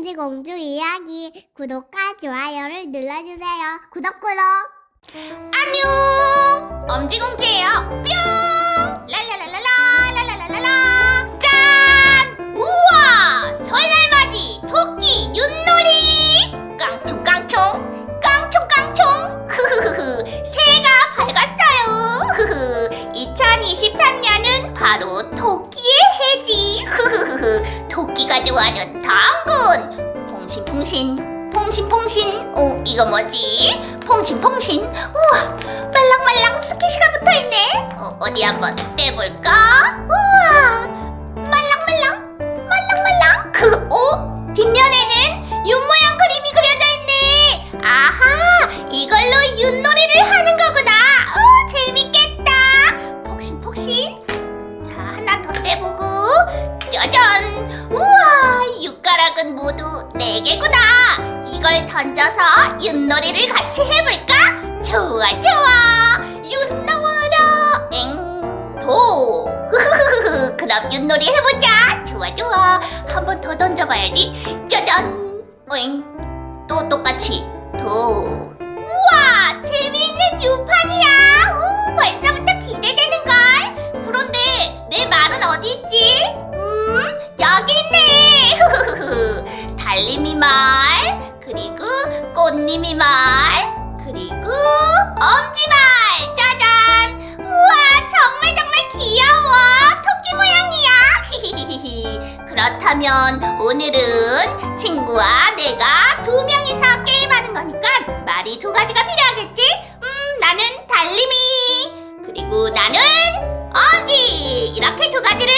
엄지공주 이야기 구독과 좋아요를 눌러주세요. 구독 구독. 안녕! 엄지 공주예요. 뿅! 랄랄랄랄라 랄랄랄랄라. 짠! 우와! 설날맞이 토끼 윷놀이! 깡총 깡총 깡총 깡총. 흐흐흐흐. 새해가 밝았어요. 흐흐흐. 2023년은 바로 토끼의 해지. 흐흐흐흐 토끼가 좋아하는 당근 퐁신퐁신 퐁신퐁신. 오 이거 뭐지? 퐁신퐁신. 우와 말랑말랑 스키시가 붙어있네. 어, 어디 한번 떼볼까? 우와 말랑말랑 말랑말랑. 그 오? 뒷면에는 윷 모양 그림이 그려져 있네. 아하 이걸로 윷놀이를 하는 거 윷놀이를 같이 해볼까? 좋아 좋아. 윷 나와라 엥도. 흐흐흐흐. 그럼 윷놀이 해보자. 좋아 좋아. 한 번 더 던져봐야지. 짜잔. 엥또 똑같이. 도 그렇다면 오늘은 친구와 내가 두 명이서 게임하는 거니까 말이 두 가지가 필요하겠지? 음 나는 달림이 그리고 나는 엄지. 이렇게 두 가지를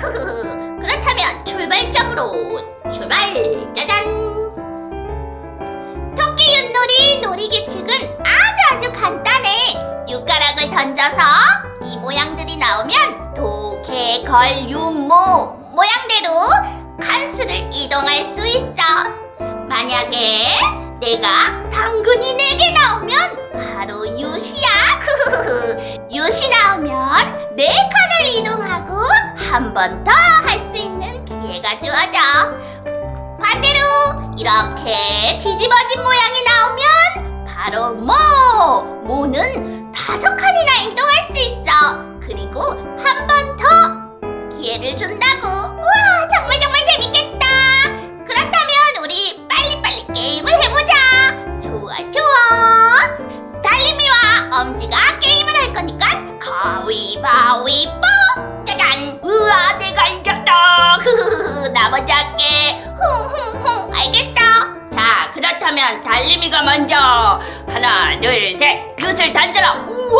선택했어. 그렇다면 출발점으로 출발. 짜잔 이 놀이 규칙은 아주 아주 간단해. 육가락을 던져서 이 모양들이 나오면 도, 개, 걸, 윤모 모양대로 칸수를 이동할 수 있어. 만약에 내가 당근이 네 개 나오면 바로 유시야. 유시 나오면 네 칸을 이동하고 한 번 더 할 수 있는 기회가 주어져 반대로 이렇게 뒤집어진 모양이 나오면 바로 모! 모는 다섯 칸이나 이동할 수 있어. 그리고 한 번 더 기회를 준다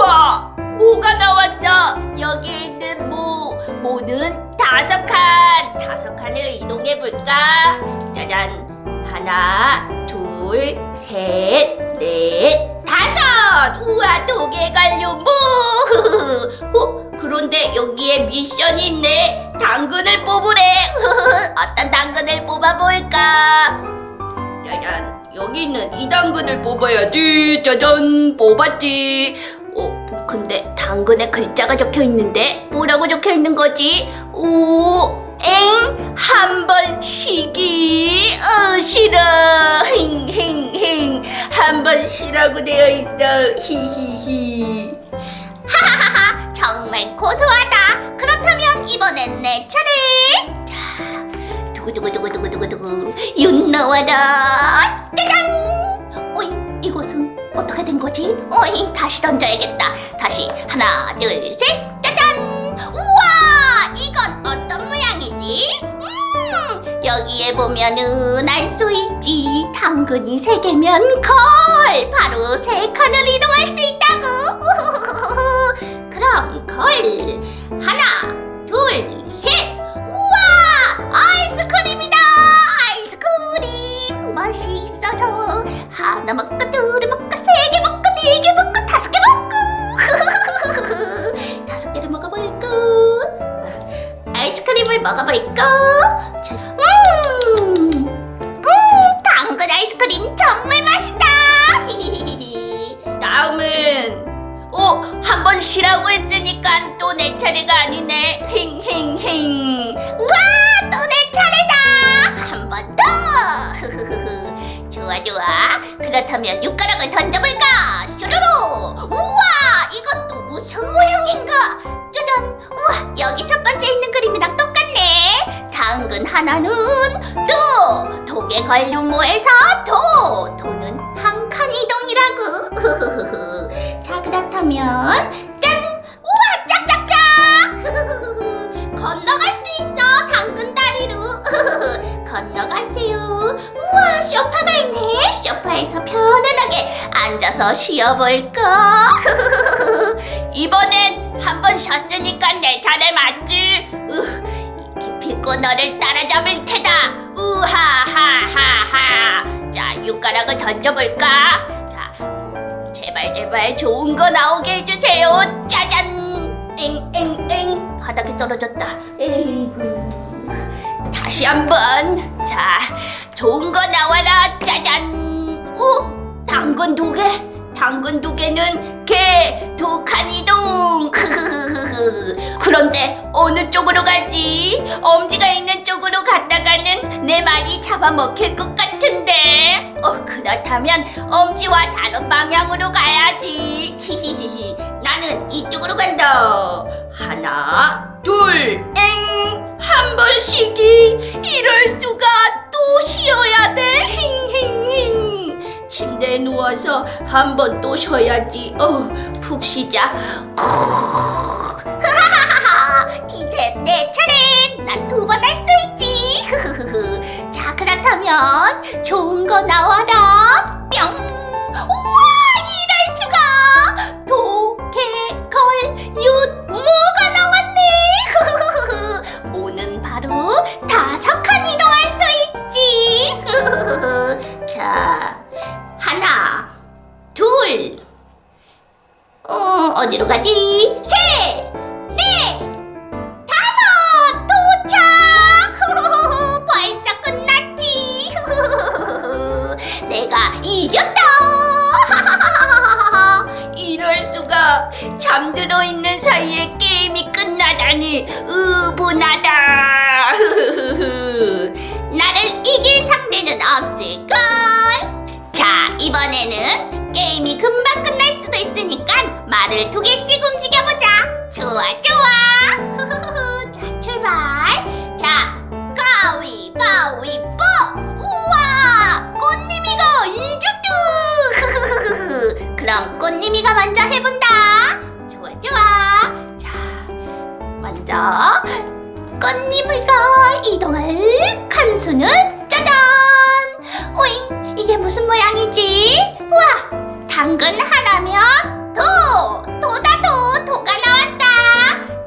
우와 모가 나왔어? 여기 있는 모 모는 다섯 칸 다섯 칸을 이동해 볼까? 짜잔. 하나 둘 셋 넷 다섯! 우와 도개 갈려 모 어? 그런데 여기에 미션이 있네. 당근을 뽑으래. 어떤 당근을 뽑아볼까? 짜잔. 여기 있는 이 당근을 뽑아야지. 짜잔 뽑았지 어 근데 당근에 글자가 적혀 있는데 뭐라고 적혀 있는 거지? 오 엥 한 번 쉬기 어 싫어 힝힝힝. 한번 쉬라고 되어 있어. 히히히. 하하하하 정말 고소하다. 그렇다면 이번엔 내 차례. 자 두구두구두구두구두구두구. 윤 나와라. 짜잔 어떻게 된 거지? 어이 다시 던져야겠다. 다시 하나 둘 셋 짜잔! 우와! 이건 어떤 모양이지? 음 여기에 보면은 알 수 있지. 당근이 세 개면 걸! 바로 세 칸을 이동할 수 있다고. 우후후후후. 그럼 걸 하나는 도 독에 걸린 모에서 도! 도는 한 칸 이동이라고 자 그렇다면 짠! 우와 짝짝짝! 건너갈 수 있어 당근 다리로. 건너가세요. 우와 소파가 있네. 소파에서 편안하게 앉아서 쉬어볼까? 이번엔 한 번 쉬었으니까 내 차례 맞지 으, 기필코 너를 따라잡을 테다. 우하하하하. 자 육가락을 던져볼까? 자 제발 제발 좋은 거 나오게 해주세요. 짜잔. 엥엥엥. 바닥에 떨어졌다. 에이구. 다시 한번. 자 좋은 거 나와라. 짜잔. 오 당근 두 개 당근 두 개는 개 두 칸 이 동. 그런데 어느 쪽으로 가지? 엄지가 있는 쪽으로 갔다가는 내 말이 잡아먹힐 것 같은데. 어 그렇다면 엄지와 다른 방향으로 가야지. 히히히히 나는 이쪽으로 간다. 하나 둘 엥 한 번씩이 이럴 수가 또 쉬어야 돼. 힝힝힝 침대에 누워서 한 번 또 쉬어야지. 어 푹 쉬자. 이제 내 차례. 난 두 번 할 수 있지. 자 그렇다면 좋은 거 나와라. 뿅. 우와 이럴 수가. 도개걸윷 뭐가 나왔네. 오는 바로 다 그럼 꽃님이가 먼저 해본다. 좋아, 좋아. 자, 먼저 꽃님이가 이동할 칸수는 짜잔. 오잉, 이게 무슨 모양이지? 우와, 당근 하나면 도! 도다 도! 도가 나왔다!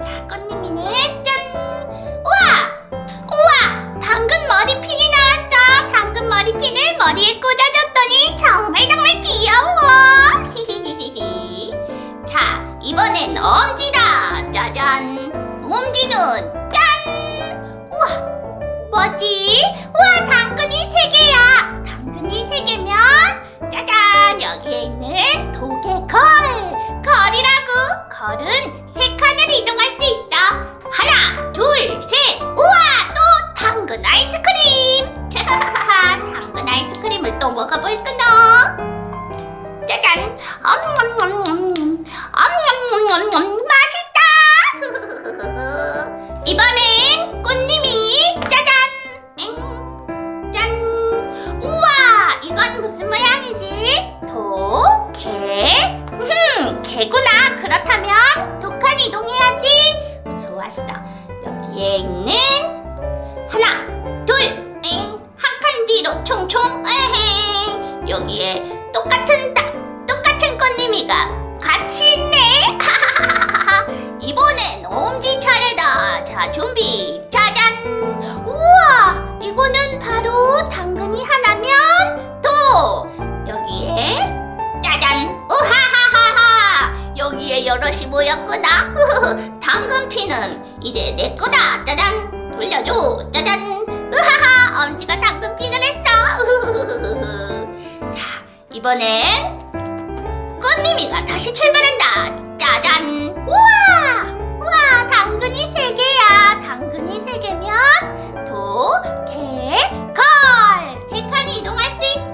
자, 꽃님이는 짠! 우와! 우와! 당근 머리핀이 나왔어! 당근 머리핀을 머리에 꽂아줬더니 정말 정말 이번엔 엄지다! 짜잔! 엄지는 짠! 우와! 뭐지? 우와, 당근이 세 개야! 당근이 세 개면 짜잔 여기에 있는 도개 걸 걸이라고 걸은 세 칸을 이동할 수 있어 여기에 여럿이 모였구나. 당근 피는 이제 내 거다. 짜잔! 돌려줘. 짜잔! 우하하! 엄지가 당근 핀을 했어. 자, 이번엔 꽃님이가 다시 출발한다. 짜잔! 우와! 우와! 당근이 세 개야. 당근이 세 개면 도, 개, 걸! 세 칸이 이동할 수 있어.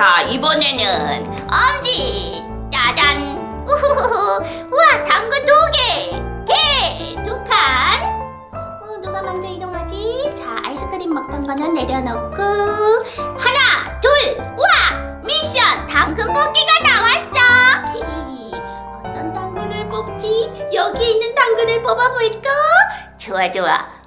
자 이번에는 엄지. 짜잔. 우후후후. 우와 당근 두개개두칸. 어, 누가 먼저 이동하지? 자 아이스크림 먹던 거는 내려놓고. 하나 둘. 우와 미션. 당근 뽑기가 나왔어. 히히히. 어떤 당근을 뽑지? 여기 있는 당근을 뽑아볼까? 좋아 좋아.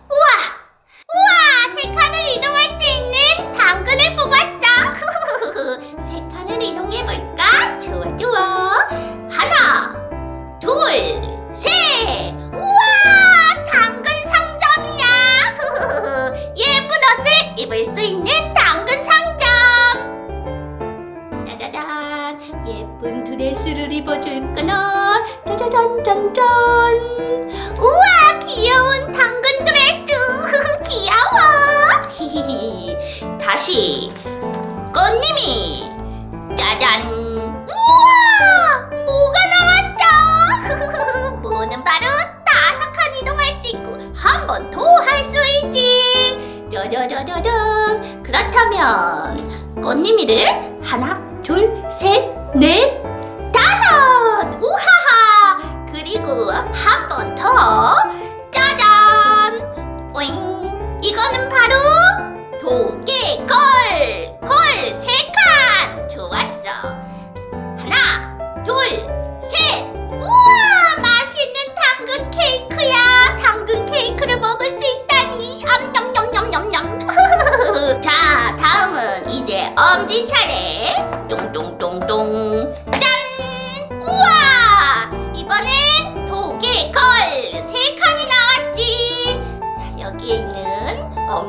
그러면 꽃님이를 하나, 둘, 셋, 넷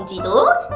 경지도?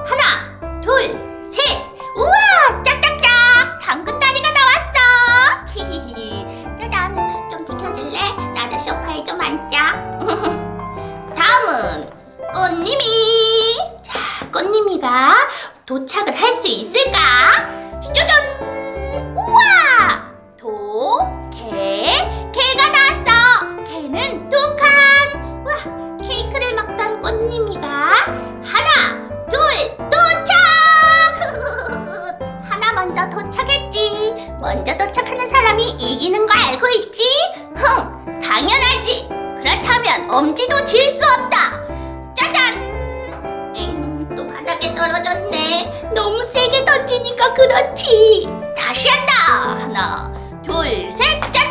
그렇지. 다시 한다. 하나, 둘, 셋, 짠.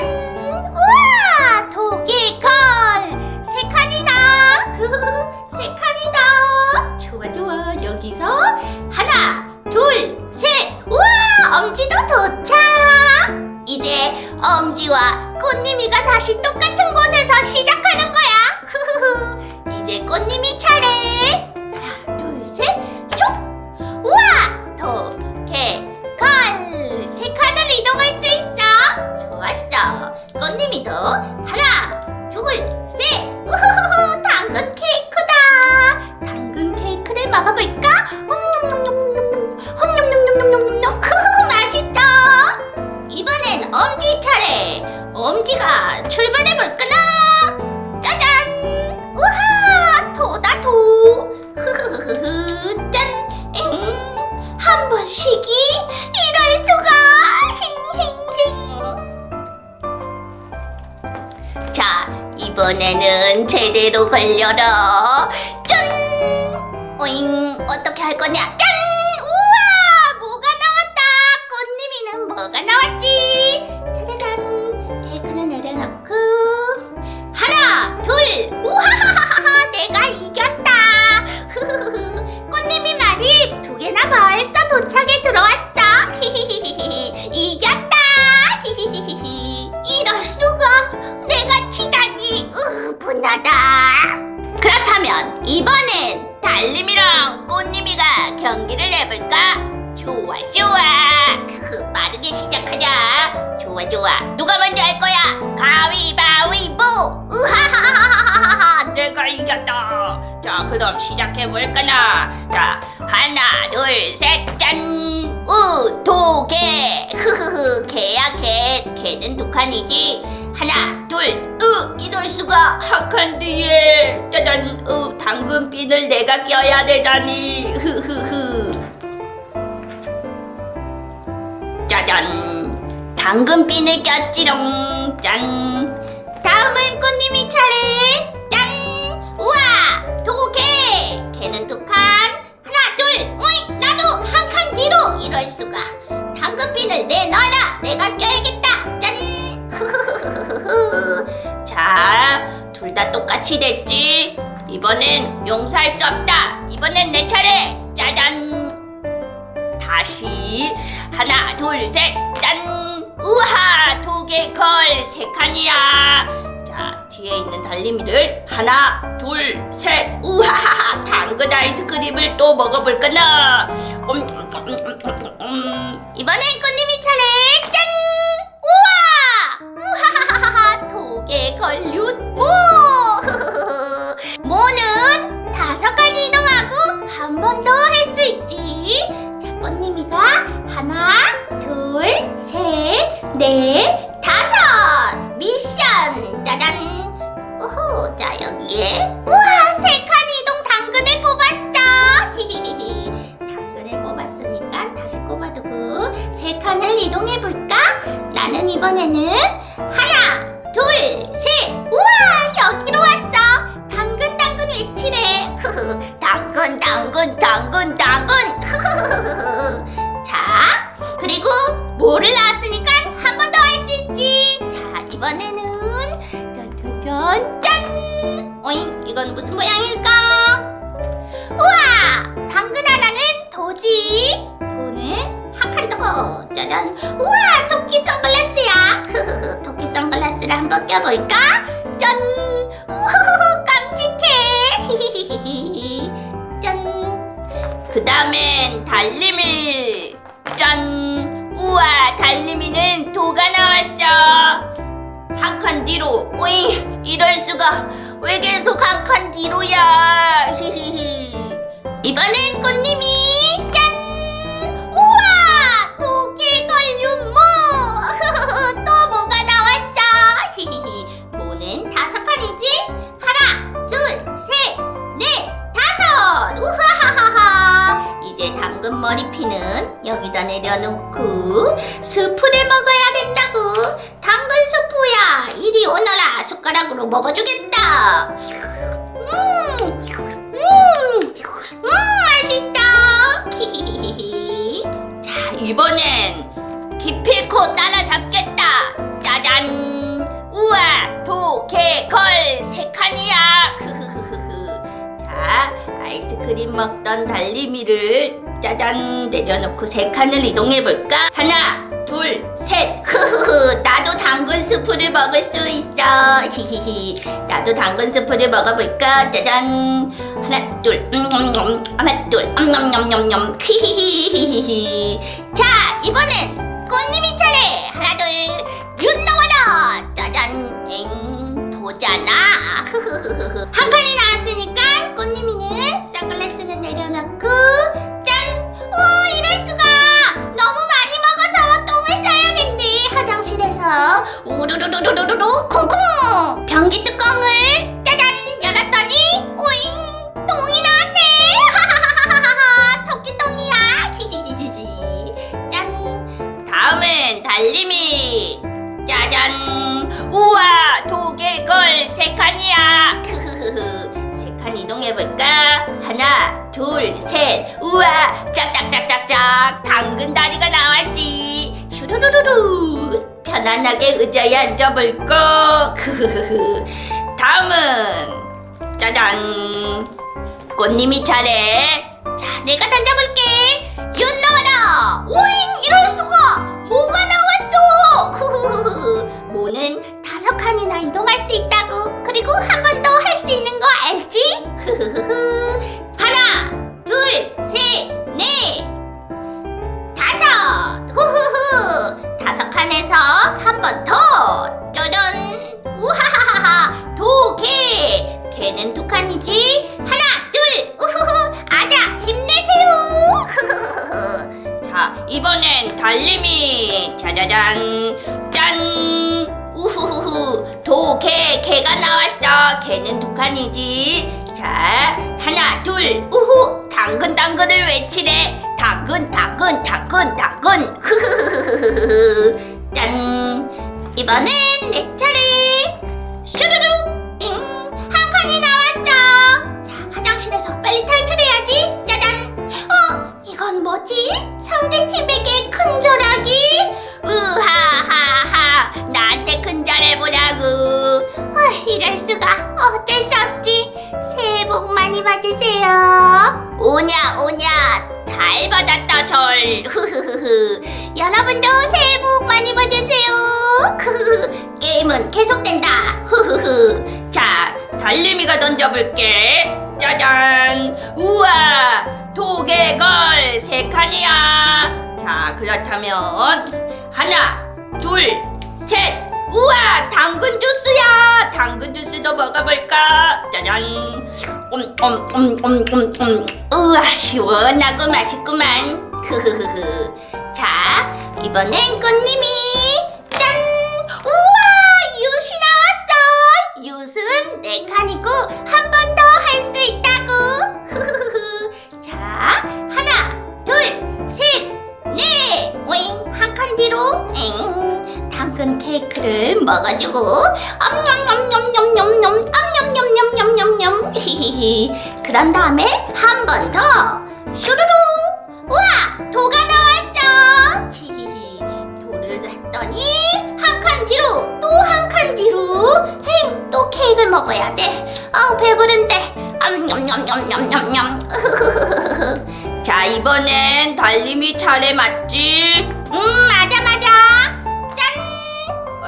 우와, 독일 걸. 세 칸이다. 세 칸이다. 좋아, 좋아. 여기서 하나, 둘, 셋. 우와, 엄지도 도착. 이제 엄지와 꽃님이가 다시 똑같은 곳에서 시작. no. 시작하자. 좋아 좋아. 누가 먼저 할 거야? 가위바위보. 으하하하하하하. 내가 이겼다. 자 그럼 시작해 볼까나. 자 하나 둘 셋 짠. 우 도개. 흐흐흐 개야 개. 개는 독한이지. 하나 둘으 이럴 수가 학한 뒤에 짜잔 으 당근핀을 내가 껴야 되다니 흐흐흐. 짜잔. 당근빈을 꼈지롱 짠. 다음은 꽃님이 차례. 짠. 우와 도개. 개는 두 칸. 하나 둘 오잉. 나도 한 칸 뒤로. 이럴 수가. 당근빈을 내놔라. 내가 껴야겠다. 짠. 자둘 다 똑같이 됐지? 이번엔 용서할 수 없다. 이번엔 내 차례. 짜잔 다시. 하나 둘 셋 짠! 우와 도개 걸세 칸이야. 자 뒤에 있는 달림이들 하나 둘 셋 우와 당근 아이스크림을 또 먹어볼까나. 음, 음, 음, 음, 음, 음. 이번엔 꽃님이 차례! 짠! 우와! 우하하하하 도개 걸륜모 모는 다섯 칸 이동하고 한 번 더 할 수 있지 자, 꽃님이가 하나, 둘, 셋, 넷, 다섯! 미션! 짜잔! 우후 자 여기에. 우와 세 칸 이동 당근을 뽑았어! 히히히히. 당근을 뽑았으니까 다시 꼽아두고 세 칸을 이동해 볼까? 나는 이번에는 하나 둘 셋! 우와 여기로 왔어! 당근 당근 외치래! 흐흐 당근 당근 당근 당근 뒤로. 오잉 이럴 수가. 왜 계속 한 칸 뒤로야? 히히히. 이번엔 꽃님이 짠! 우와! 도개 걸륜모! 또 뭐가 나왔어? 히히히. 모는 다섯 칸이지? 하나 둘 셋 넷 다섯! 우하하하하. 이제 당근 머리 피는 여기다 내려놓고 스프를 먹어야 된다고 당근 스프야. 이리 오너라 숟가락으로 먹어주겠다. 음, 음, 음 맛있어. 자 이번엔 기필코 따라잡겠다. 짜잔. 우와 도개걸 세 칸이야. 흐흐흐흐 자 아이스크림 먹던 달리미를 짜잔 내려놓고 세 칸을 이동해 볼까? 하나 둘 셋. 흐흐흐. 나도 당근 스프를 먹을 수 있어. 히히히. 나도 당근 스프를 먹어볼까? 짜잔. 하나 둘. 음, 음, 음, 하나 둘. 냠냠냠냠냠 히히히히히 자 이번엔 꽃님이 차례. 하나 둘 윤 나와라 짜잔. 엥. 도잖아. 흐흐흐흐 한 칸이 나왔으니까 꽃님이는 선글라스는 내려놓고 화장실에서 우르르르르르르 콩콩! 변기 뚜껑을 짜잔! 열었더니 오잉! 똥이 나왔네! 하하하하하하 토끼 똥이야! 히히히히히. 짠! 다음은 달림이. 짜잔! 우와! 도개걸 세 칸이야! 크흐흐흐. 세 칸 이동해 볼까? 하나 둘 셋. 우와! 짝짝짝짝짝. 당근 다리가 나왔지. 슈루루루루 편안하게 의자에 앉아볼까? 크흐흐흐. 다음은 짜잔. 꽃님이 차례 자 내가 던져볼게. 윤 나와라! 오잉! 이럴 수가! 뭐가 나왔어? 흐흐흐흐. 모는 다섯 칸이나 이동할 수 있다고. 그리고 한 번 더 할 수 있는 거 알지? 흐흐흐흐. 하나 둘 셋 넷. 다섯. 후후후 다섯 칸에서 한 번 더. 짜잔. 우하하하하. 도 개. 개는 두 칸이지. 하나 둘. 우후후. 아자 힘내세요. 흐흐흐흐 자 이번엔 달림이. 짜자잔. 짠. 우후후후. 도 개. 개가 나왔어. 개는 두 칸이지. 자 하나 둘. 우후. 당근 당근을 외치래 당근 당근 당근 당근 흐흐흐흐흐흐 짠. 이번엔 내 차례. 슈루룩 잉한 칸이 나왔어. 자 화장실에서 빨리 탈출해야지. 짜잔. 어 이건 뭐지? 상대 팀에게 큰절하기? 으하하하. 나한테 큰절해보라고. 아 이럴 수가. 어쩔 수 없지. 새해 복 많이 받으세요. 오냐 오냐 잘 받았다 절. 흐흐흐흐. 여러분도 새해 복 많이 받으세요. 흐흐흐. 게임은 계속된다. 흐흐흐. 자 달림이가 던져볼게. 짜잔. 우와 도개걸 세 칸이야. 자 그렇다면 하나 둘 셋 우와 당근 주스야. 당근 주스도 먹어볼까? 짜잔. 음음음음음음. 우와 시원하고 맛있구만. 흐흐흐흐. 자 이번엔 꽃님이. 짠! 우와 유시 나왔어. 유스는 네 칸이고 한 번 더 할 수 있다고. 흐흐흐흐. 자 하나 둘 셋 넷. 오잉 한 칸 뒤로. 엥 당근 케이크를 먹어주고 엄냠냠냠냠냠냠 엄냠냠냠냠냠냠 히히히 그런 다음에 한 번 더 슈루루 우와 도가 나왔어 히히히 도를 했더니 한 칸 뒤로 또 한 칸 뒤로 행또 케이크를 먹어야 돼 아우 배부른데 암냠냠냠냠냠냠 자 이번엔 달림이 차례 맞지? 음 맞아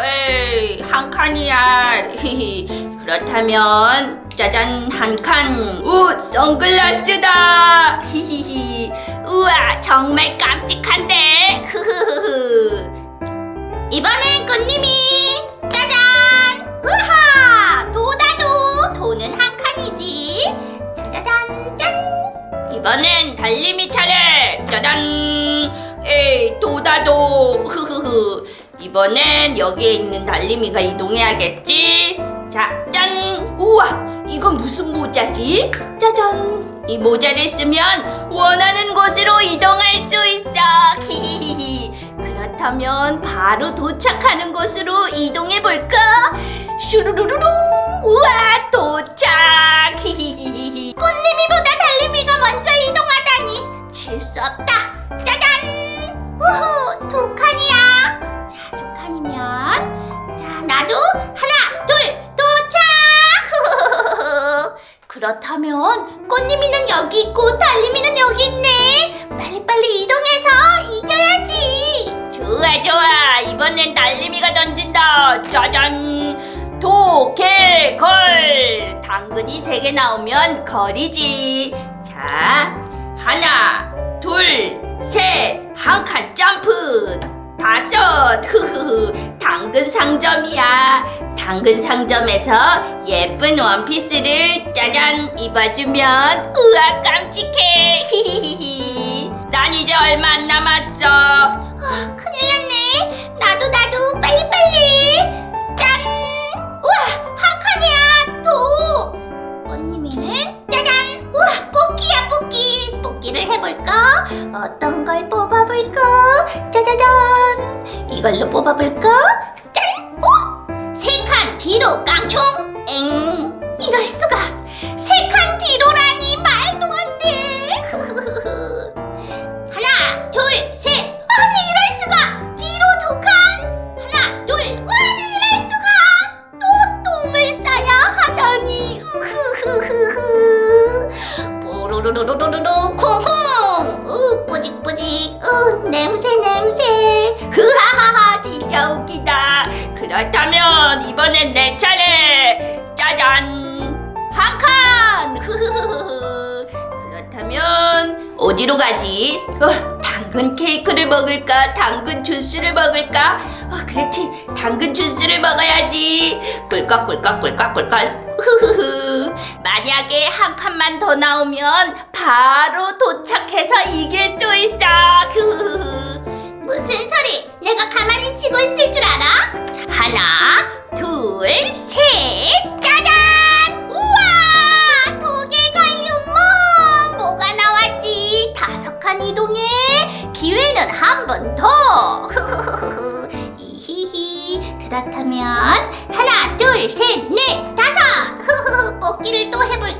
에이 한 칸이야. 히히 그렇다면 짜잔 한 칸 우 선글라스다. 히히히. 우와 정말 깜찍한데. 흐흐흐흐. 이번엔 꽃님이. 짜잔. 으하! 도다도. 도는 한 칸이지. 짜자잔 짠. 이번엔 달림이 차례. 짜잔. 에이 도다도. 흐흐흐 이번엔 여기에 있는 달림이가 이동해야겠지? 자 짠! 우와 이건 무슨 모자지? 짜잔! 이 모자를 쓰면 원하는 곳으로 이동할 수 있어! 히히히히. 그렇다면 바로 도착하는 곳으로 이동해 볼까? 슈루루루루! 우와 도착! 히히히히 꽃님이보다 달림이가 먼저 이동하다니! 질 수 없다! 짜잔! 우후 두 칸이야! 자자 나도 하나 둘 도착! 그렇다면 꽃님이는 여기 있고 달림이는 여기 있네. 빨리빨리 이동해서 이겨야지. 좋아 좋아. 이번엔 달림이가 던진다. 짜잔. 도개걸. 당근이 세 개 나오면 걸이지. 자 하나 둘 셋 한 칸 점프 다섯 흐흐흐. 당근 상점이야. 당근 상점에서 예쁜 원피스를 짜잔 입어주면 우와 깜찍해. 히히히히. 난 이제 얼마 안 남았어. 아, 큰일 났네. 나도 나도. 빨리빨리. 짠. 우와 한 칸이야. 도. 짜잔 우와 뽑기야 뽑기. 뽑기를 해볼까? 어떤 걸 뽑아볼까? 짜자잔. 이걸로 뽑아볼까? 짠! 오! 세 칸 뒤로 깡총! 엥! 이럴 수가. 세 칸 뒤로라 어, 당근 케이크를 먹을까? 당근 주스를 먹을까? 어, 그렇지. 당근 주스를 먹어야지. 꿀꺽꿀꺽 꿀꺽꿀꺽. 흐흐흐. 만약에 한 칸만 더 나오면 바로 도착해서 이길 수 있어. 흐흐흐. 무슨 소리? 내가 가만히 치고 있을 줄 알아? 자, 하나 둘셋 그렇다면 하나, 둘, 셋, 넷, 다섯. 뽑기를 또 해볼까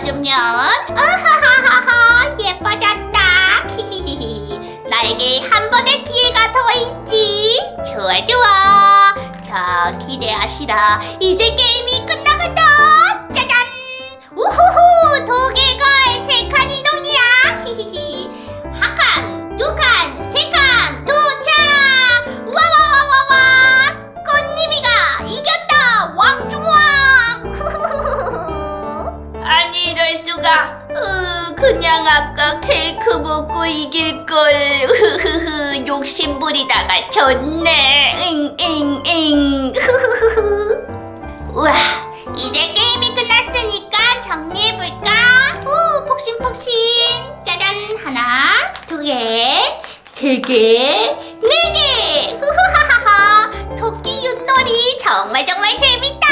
머리도 빗어주면. 아하하하하, 예뻐졌다. 히히히히. 나에게 한 번의 기회가 더 있지. 좋아, 좋아. 자, 기대하시라. 이제 게임이 끝나간다. 아까 케이크 먹고 이길 걸 흐흐흐 욕심 부리다가 졌네 잉잉잉 우와, 이제 게임이 끝났으니까 정리해볼까? 오, 폭신폭신. 짜잔, 하나, 두 개, 세 개, 네 개. 후후하하하. 토끼 윷놀이 정말 정말 재밌다.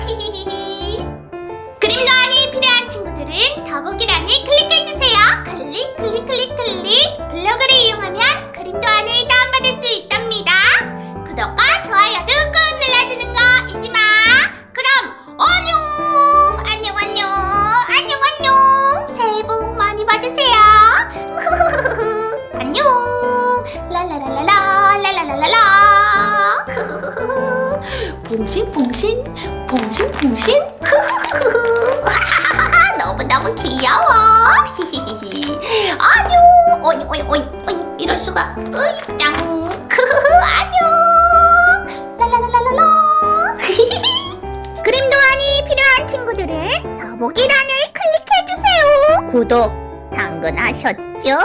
히히히히. 그림도안이 필요한 친구들은 더보기란을 클릭해주세요. 클릭, 클릭, 클릭, 클릭. 블로그를 이용하면 그림도안을 다운받을 수 있답니다. 구독과 좋아요도 꾹 눌러주는 거 잊지 마. 그럼 안녕, 안녕, 안녕, 안녕, 안녕. 새해 복 많이 받으세요. 안녕. 랄라랄라라, 랄라랄라라. 봉신, 봉신, 봉신, 봉신. yo